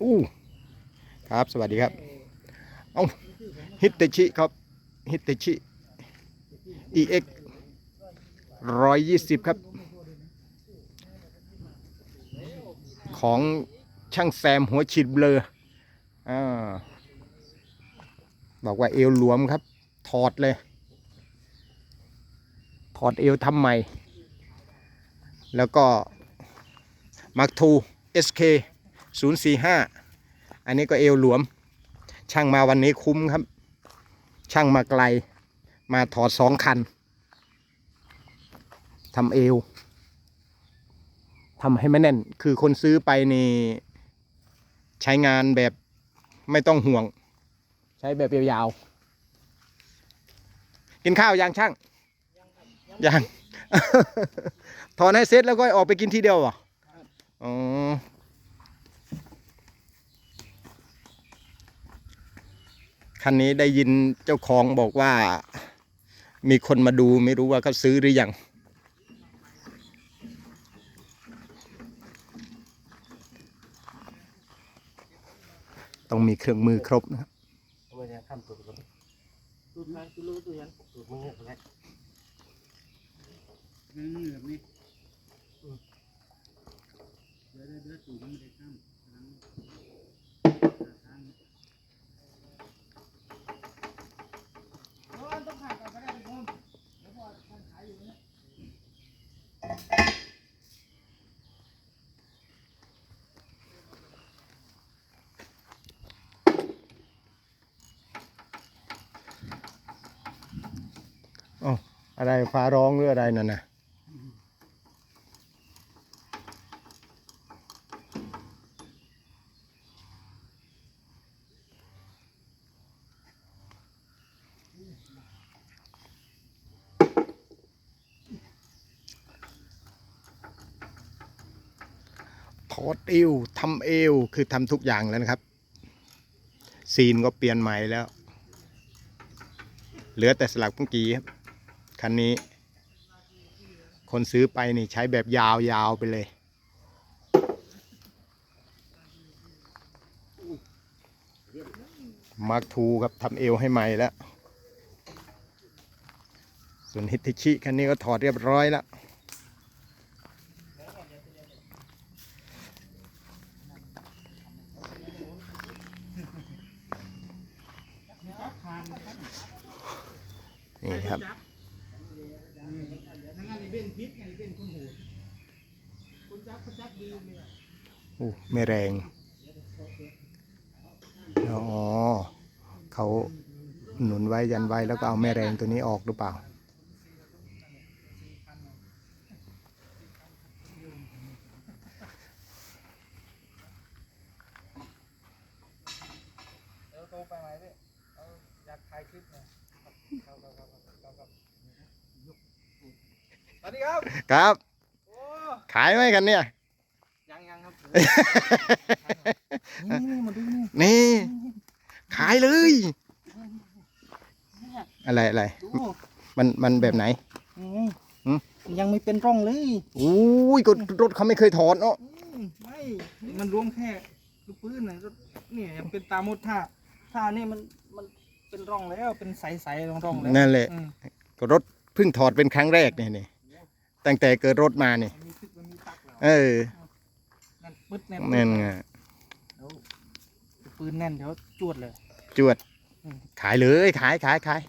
อู้ครับสวัสดีครับเอาฮิตเตชิครับฮิตเตชิ EX ร้อยยี่สิบครับ ของช่างแซมหัวฉีดเบลออบอกว่าเอวหลวมครับ ถอดเลย ถอดเอวทำใหม่ แล้วก็มาร์คทู SK 045 อันนี้ก็เอวหลวม ช่างมาวันนี้คุ้มครับ ช่างมาไกล มาถอดสองคันทำเอวทำให้ไม่แน่น คือคนซื้อไปนี่ใช้งานแบบไม่ต้องห่วง ใช้แบบยาวๆกินข้าวยังช่างยัง ถอนให้เสร็จแล้วก็ออกไปกินทีเดียวเหร คันนี้ได้ยินเจ้าของบอกว่า มีคนมาดูไม่รู้ว่าเขาซื้อหรือยังต้องมีเครื่องมือครบนะครับงทาง อะไรฟ้าร้องหรืออะไรนั่นนะ ดเอวทำเอวคือทำทุกอย่างแล้วนะครับ ซีนก็เปลี่ยนใหม่แล้ว เหลือแต่สลักพุงกีครับคันนี้ คนซื้อไปนี่ใช้แบบยาวๆไปเลยมาร์คทูครับทำเอวให้ใหม่แล้ว ส่วนฮิตชิคันนี้ก็ถอดเรียบร้อยแล้ว นี่ครับ นั่งอันนี้เป็นพิษอันนี้เป็นคนโหดคนจับคนจับดีเลยอะ โอ้ไม่แรงอ๋อเขาหนุนไว้ยันไว้แล้วก็เอาแม่แรงตัวนี้ออกหรือเปล่าเดี๋ยวไปไหมพี่เอยากถ่ายคลิปเนี่ยครับ ขายไหมกันเนี่ย ยังยังครับนี่นี่มาดูนี่นี่ ขายเลย อะไรอะไรดูมันมันแบบไหน นี่ไงหืม ยังไม่เป็นร่องเลยอุ้ยก็รถเขาไม่เคยถอดเนาะอืมไม่มันรวมแค่ลูกปืนนะก็เนี่ยยังเป็นตามดท่าท่านี่มันมันเป็นร่องแล้วเป็นใสๆร่องๆแล้วนั่นแหละ อืมก็รถเพิ่งถอดเป็นครั้งแรกเนี่ยนี่ตั้งแต่เกิดรถมานี่มั นมีตึกมันมีตักแล้วเออนั่นปึ๊ดแน่นนั่นไงเดี๋ยวปืนแน่นเดี๋ยวจวดเลย จวด อืม ขายเลยขายขายขาย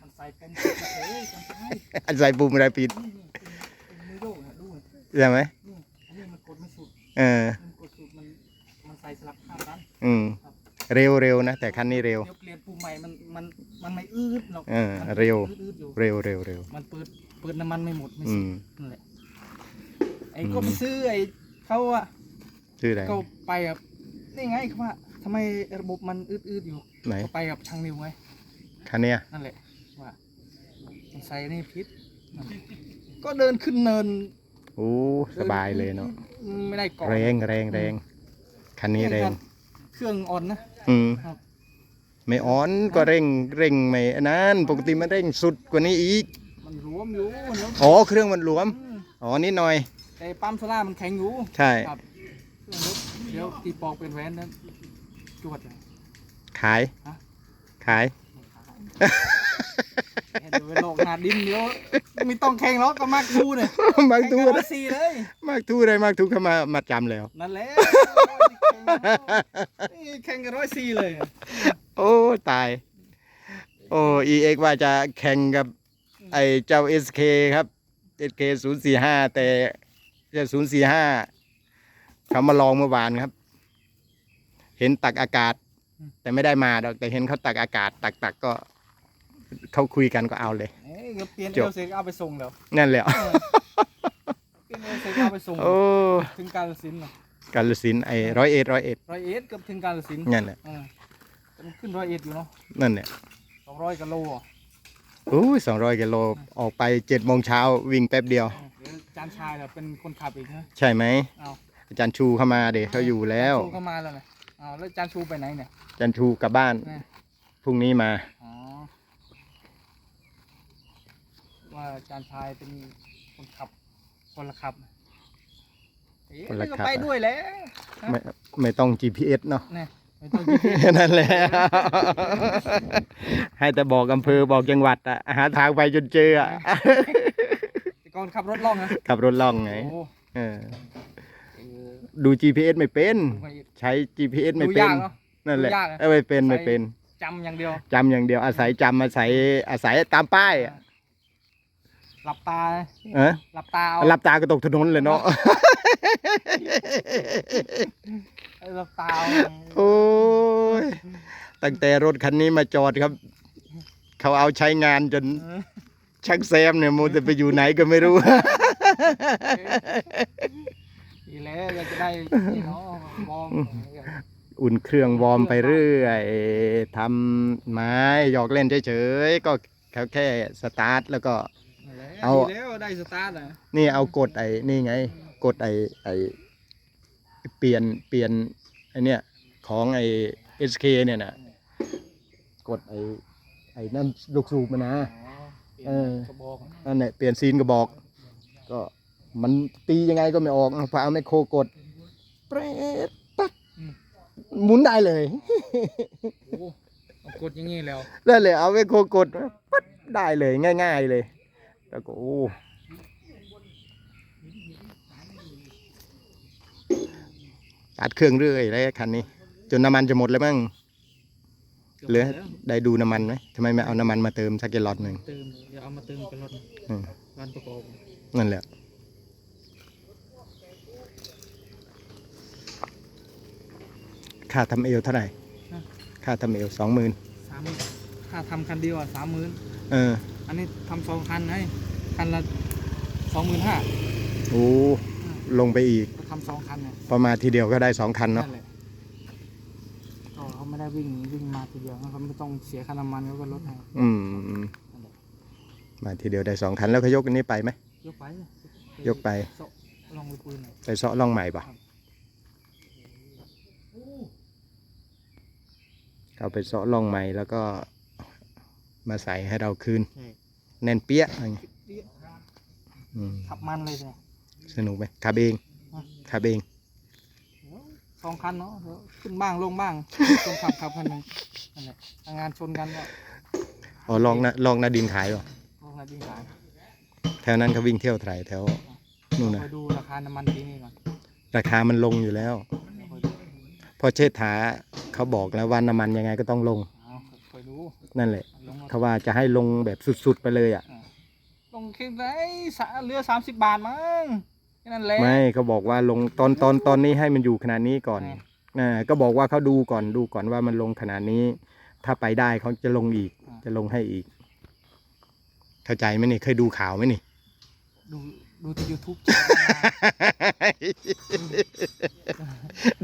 มันใส่เป็นเฮ้ยจังไงอันใส่ปุ่มอะไรปิดนี่นี่เป็นมือโยกนะดูนี่ใช่ไหมนี่อันนี้มันกดไม่สุดเออ มันกดสุดมันมันใส่สลับข้างกันอืม เร็วเร็วนะ แต่คันนี้เร็ว เดี๋ยวเปลี่ยนปุ่มใหม่มันมันมันไม่อืดหรอกเออมันเร็ว อืดๆอยู่เร็วเร็วเร็วมันเปิดเปิดน้ำมันไม่หมดไม่อืสุดม นั่นแหละ ไอ้อืมก็ไปซื้อไอ้เขาอะชื่ออะไรก็ไปกับนี่ไงเขาว่าทำไมระบบมันอืดๆอยู่ไหนก็ไปกับช่างนิวไงคันเนี้ยนั่นแหละว่ามันใส่นี่พิษนั่นก็เดินขึ้นเนินโอ้สบายเลยเนาะไม่ได้เกาะแรงแรงแรงคันนี้แรง เครื่องอ่อนนะอืมครับไม่อ่อนก็เร่งเร่งไม่อันนั้นปกติมันเร่งสุดกว่านี้อีก มันรวมอยู่แล้วอ๋อเครื่องมันหลวมอืมอ๋อนิดหน่อย แต่ปั๊มโซล่าร์มันแข็งอยู่ใช่ครับเดี๋ยวตีปอกเป็นแหวนนั้นจวดเลย ขายฮะ ขาย เดี๋ยวไปโลกหนาดินเดี๋ยวไม่ต้องแข่งหรอกก็มากดูเนี่ยมากแข่งทูกันร้อยสี่เลย มากทูอะไรมากทูเข้ามามาจำแล้ว นั่นแหละนี่แข่งกันร้อยสี่เลย โอ้ตาย โอ้เอ็กว่าจะแข่งกับ ไอ้เจ้า SK ครับ SK ศูนย์สี่ห้าแต่ เจ้าศูนย์สี่ห้าเขามาลองเมื่อวานครับ เห็นตักอากาศ แต่ไม่ได้มาดอกแต่เห็นเขาตักอากาศ ตักตักก็เขาคุยกันก็เอาเลย เอ้ยก็เปลี่ยนจเอบ ลเซกเอาไปส่งแล้วนั่นแหละ เปลี่ยนเอลเซกเอาไปส่ง โอ้ถึงกาลสินธุ์น่ะกาลสินธุ์ไอ้ร้อยเอ็ดร้อยเอ็ดร้อยเอ็ดเกับถึงกาลสินธุ์นั่นแหละเออแต่มันขึ้นร้อยเอ็ดอยู่เนาะนั่นแหละสองร้อยกิโลอะโอ้ยสองร้อยกิโลออกไปเจ็ดโมงเช้าวิ่งแป๊บเดียวเดี๋ย วจานชายเนี่ยเป็นคนขับอีกนะใช่ไหมเอาอาจารย์ชูเข้ามาเด็กเขาอยู่แล้วชูก็มาแล้วนะเอาแล้วจานชูไปไหนเนี่ยอาจารย์ชูกลับบ้านเนี่ยพรุ่งนี้มา อ๋อว่าจานชายเป็นคนขับคนละขับเอ๊ะคนละก็ขับไปด้วยแล้วไม่ไม่ต้อง GPS เนาะ เนี่ยไม่ต้องยิงนั่นแหละ ให้แต่บอกอำเภอบอกจังหวัดอะหาทางไปจนเจออะแต่ ก่อนขับรถล่องนะขับรถล่องไงโอ้เออเออดู GPS ไม่เป็นไม่ใช้ GPS ไม่ดูเป็นยากเนาะนั่นแหละดูยากอะเออไม่เป็นไม่เป็นจำอย่างเดียวจำอย่างเดียว อาศัยจำอาศัยอาศัยตามป้ายอะหลับตาเออหลับตาเอาหลับตาก็ตกถนนเลยเนาะเออหลับตาเอาโอ้ยตั้งแต่รถคันนี้มาจอดครับ เขาเอาใช้งานจนเออ ชักแซมเนี่ยมูแต่ไปอยู่ไหนก็ไม่รู้ดีแล้วอยากจะได้นี่เนาะมองอุ่นเครื่องวอร์มไปเรื่อยทำไม้หยอกเล่นเฉยๆก็แค่แค่สตาร์ทแล้วก็เอา ดีแล้วได้สตาร์ทอะนี่เอากดไอ้นี่ไง กดไอ้ไอ้เปลี่ยนเปลี่ยนไอ้เนี่ยของไอ้ SK เนี่ยนะกดไอ้ไอ้นั่นลูกสูบมานะ อ๋อ เปลี่ยนเออ กระบอกนั่นแหละเปลี่ยนซีนกระบอก ก็มันตียังไงก็ไม่ออกพอเอาไมโครกดเปรดปักหมุนได้เลย โอ้เอากดอย่างงี้แล้วนั่นแหละเอาไมโครกดปั๊ดได้เลยง่าย ๆเลย แล้วก็โอ้ตัดเครื่องเรื่อยเลยคันนี้ จนน้ำมันจะหมดแล้วมั้ง เหลือได้ดูน้ำมันไหมทำไมไม่เอาน้ำมันมาเติมสักเกลอดหนึ่งเติมเดี๋ยวเอามาเติมเป็นรถอืมวันประกอบนั่นแหละค่าทำเอวเท่าไหร่ค่าทำเอวสองหมื่นสามหมื่นถ้าทำคันเดียวอะสามหมื่นเออ อันนี้ทำสองคันให้คันละสองหมื่นห้าโอ้ลงไปอีกก็ทำสองคันเนี่ยพอมาทีเดียวก็ได้สองคันเนาะนั่นแหละก็เขา ไม่ได้วิ่งวิ่งมาทีเดียวเขาไม่ต้องเสียค่าน้ำมันเขาก็ลดให้อืมมาทีเดียวได้สองคันแล้วเขายกอันนี้ไปไหม ยกไปยกไปโซะลองไปคุยหน่อยไปเซาะล่องใหม่ปะเขาไปเซาะล่องใหม่แล้วก็มาใส่ให้เราคืน ใช่แน่นเปี้ยอะไรอย่างเงี้ยอืมขับมันเลยเนี่ย สนุกไหมขับเองขับเอง สองคันเนาะเดี๋ยวขึ้นบ้างลงบ้างคนขับขับคันหนึ่งนั่นแหละทางงานชนกันก็อ๋อลองนะลองนาดินขายป่ะลงนาดีขายแถวนั้นเขาวิ่งเที่ยวไทยแถวนู่นนะคอยดูราคาน้ำมันปีนี้ก่อนราคามันลงอยู่แล้ว คอยดูเพอเชษฐาเขาบอกแล้วว่าน้ำมันยังไงก็ต้องลงเอาคอยดูนั่นแหละลงเขาว่าจะให้ลงแบบสุดๆไปเลยอะ ลงแค่ไหนสะเรือสามสิบบาทมั้งแค่ นั้นแหละ ไม่เขาบอกว่าลงตอนตอนตอนนี้ให้มันอยู่ขนาดนี้ก่อนอ่านะก็บอกว่าเขาดูก่อนดูก่อนว่ามันลงขนาดนี้ ถ้าไปได้เขาจะลงอีก จะลงให้อีก เข้าใจไหมนี่เคยดูข่าวไหมนี่ ดูดูที่ยูทูบ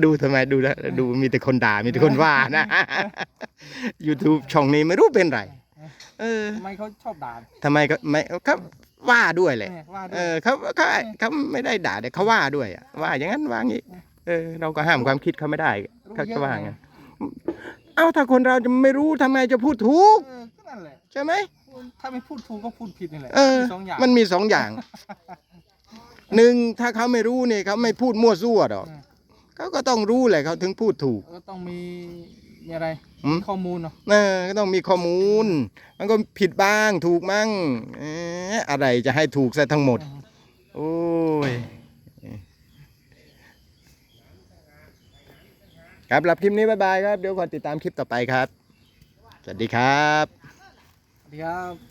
ดูทำไมดูแล้วดูมีแต่คนด่ามีแต่คนว่านะ YouTube ช่องนี้ไม่รู้เป็นไร เออ ทำไมเขาชอบด่าทำไมก็ไม่เขา ว่าด้วยแหละเนี่ยว่าด้เอวยอเขาเขาเขาไม่ได้ด่าแต่เขาว่าด้วยอะว่าอย่างนั้นว่างี้เออ เราก็ห้ามความคิดเขาไม่ได้เขาจะว่าไงนเอ้าถ้าคนเราจะไม่รู้ทำไงจะพูดถูกเออก็นั่นแหละ ใช่ไหม ถ้าไม่พูดถูกก็พูดผิดนี่แหละเออ มีสองอย่าง มันมีสองอย่าง หนึ่งถ้าเขาไม่รู้เนี่ยเขาไม่พูดมั่วซั่วดอกอืมเขาก็ต้องรู้แหละเขาถึงพูดถูก ก็ต้องมี มีอะไรหืมข้อมูลเนาะเออก็ต้องมีข้อมูล มันก็ผิดบ้างถูกมั่งเอ๊ะอะไรจะให้ถูกซะทั้งหมด โอ้ย ครับรับคลิปนี้บ๊ายบายครับ เดี๋ยวก่อนติดตามคลิปต่อไปครับ สวัสดีครับ สวัสดีครับ